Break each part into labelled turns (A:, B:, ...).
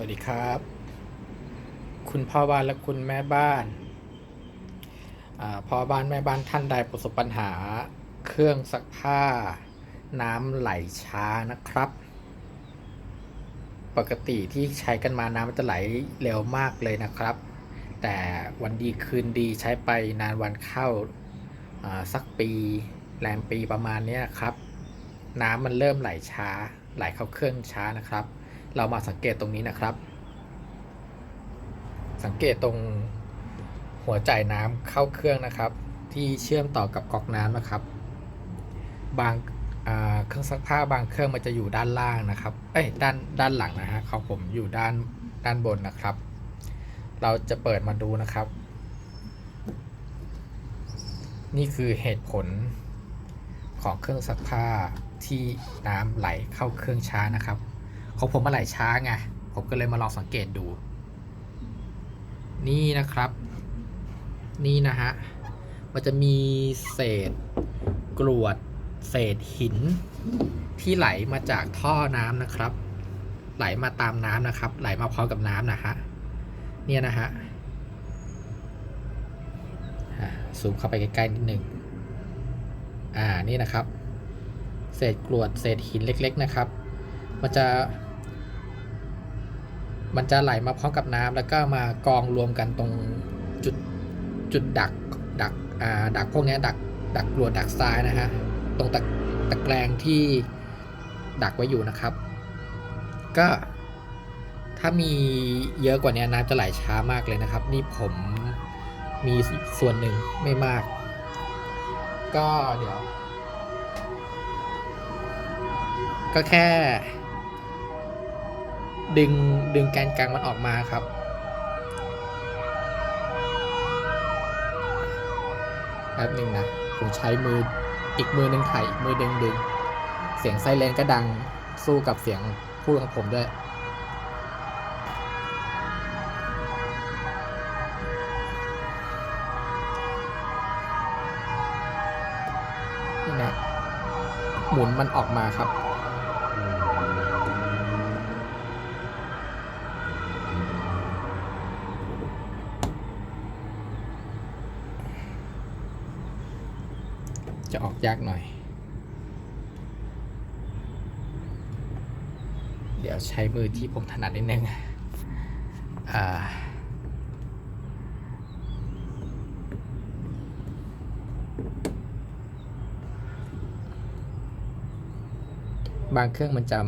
A: วัสดีครับ คุณพ่อบ้านและคุณแม่บ้านอพ่อบ้านแม่บ้านท่านใดประสบปัญหา เครื่องซักผ้า น้ำไหลช้านะครับ ปกติที่ใช้กันมาน้ำมันจะไหลเร็วมากเลยนะครับ แต่วันดีคืนดีใช้ไปนานวันเข้าสักปีแรมปีประมาณนี้ครับ น้ำมันเริ่มไหลช้า ไหลเข้าเครื่องช้านะครับ เรามาสังเกตตรงนี้นะครับ สังเกตตรงหัวจ่ายน้ำเข้าเครื่องนะครับ ที่เชื่อมต่อกับก๊อกน้ำนะครับ บางเครื่องซักผ้าบางเครื่องมันจะอยู่ด้านล่างนะครับ เอ้ยด้านด้านหลังนะฮะของผมอยู่ด้านด้านบนนะครับ เราจะเปิดมาดูนะครับ นี่คือเหตุผลของเครื่องซักผ้าที่น้ำไหลเข้าเครื่องช้านะครับ ของผมมาไหลช้าไงผมก็เลยมาลองสังเกตดู นี่นะครับ นี่นะฮะ มันจะมีเศษกรวด เศษหิน ที่ไหลมาจากท่อน้ำนะครับ ไหลมาตามน้ำนะครับ ไหลมาพร้อมกับน้ำนะฮะ เนี่ยนะฮะซูมเข้าไปใกล้ๆนิดหนึ่งอ่า นี่นะครับ เศษกรวด เศษหินเล็ก ๆ นะครับ มันจะ มันจะไหลมาพร้อมกับน้ำแล้วก็มากองรวมกันตรงจุดจุดดักดักอ่าดักพวกนี้ดักดักกรวดดักทรายนะฮะตรงตะตะแกรงที่ดักไว้อยู่นะครับ ก็ถ้ามีเยอะกว่านี้น้ำจะไหลช้ามากเลยนะครับ นี่ผมมีส่วนหนึ่งไม่มาก ก็เดี๋ยว ก็แค่ ดึงดึงแกนกลางมันออกมาครับ แป๊บหนึ่งนะ ผมใช้มืออีกมือหนึ่งไถ่ายอีกมือดึงดึง เสียงไซเรนก็ดังสู้กับเสียงพูดของผมด้วยนี่นะหมุนมันออกมาครับ จะออกยากหน่อย เดี๋ยวใช้มือที่ผมถนัดนิดนึงอ่าบางเครื่องมันจะ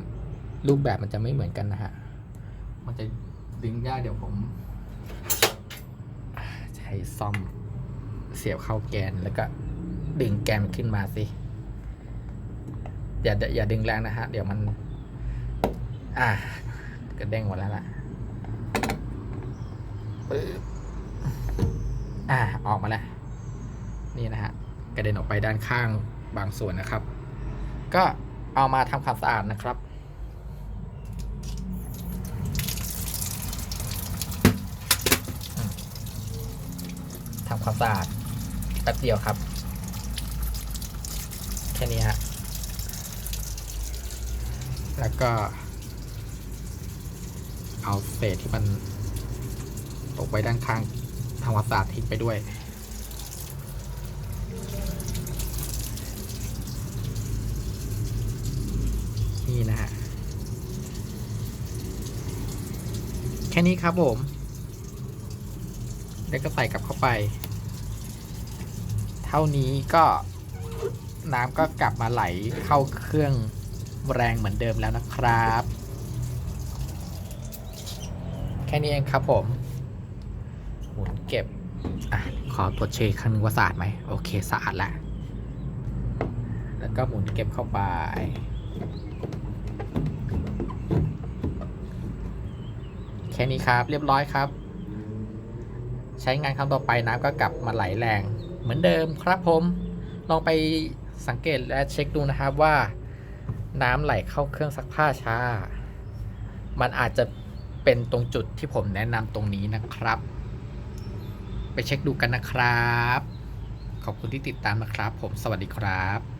A: รูปแบบมันจะไม่เหมือนกันนะฮะ มันจะดึงยากเดี๋ยวผม ใช้ซ่อมเสียบเข้าแกนแล้วก็ ดึงแกนขึ้นมาสิ อย่าอย่าดึงแรงนะฮะ เดี๋ยวมัน อะกระเด้งหมดแล้วล่ะปึ๊บอะออกมาแล้ว นี่นะฮะ กระเด็นออกไปด้านข้างบางส่วนนะครับ ก็เอามาทำความสะอาดนะครับทำความสะอาดแป๊บเดียวครับ ค่นี้ฮะ แล้วก็ เอาเศษที่มันตกไว้ด้านข้างทำควาสะอาดทิ้งไปด้วย นี่นะฮะ แค่นี้ครับผม แล้วก็ใส่กลับเข้าไป เท่านี้ก็ น้ำก็กลับมาไหลเข้าเครื่องแรงเหมือนเดิมแล้วนะครับ แค่นี้เองครับผม หมุนเก็บอะขอตรวจเช็คครั้งนึงว่าสะอาดไหม โอเคสะอาดแล้ว แล้วก็หมุนเก็บเข้าไปแค่นี้ครับเรียบร้อยครับ ใช้งานครั้งต่อไปน้ำก็กลับมาไหลแรงเหมือนเดิมครับผม ลองไป สังเกตและเช็คดูนะครับว่า น้ำไหลเข้าเครื่องซักผ้าช้า มันอาจจะเป็นตรงจุดที่ผมแนะนำตรงนี้นะครับ ไปเช็คดูกันนะครับ ขอบคุณที่ติดตามนะครับ ผมสวัสดีครับ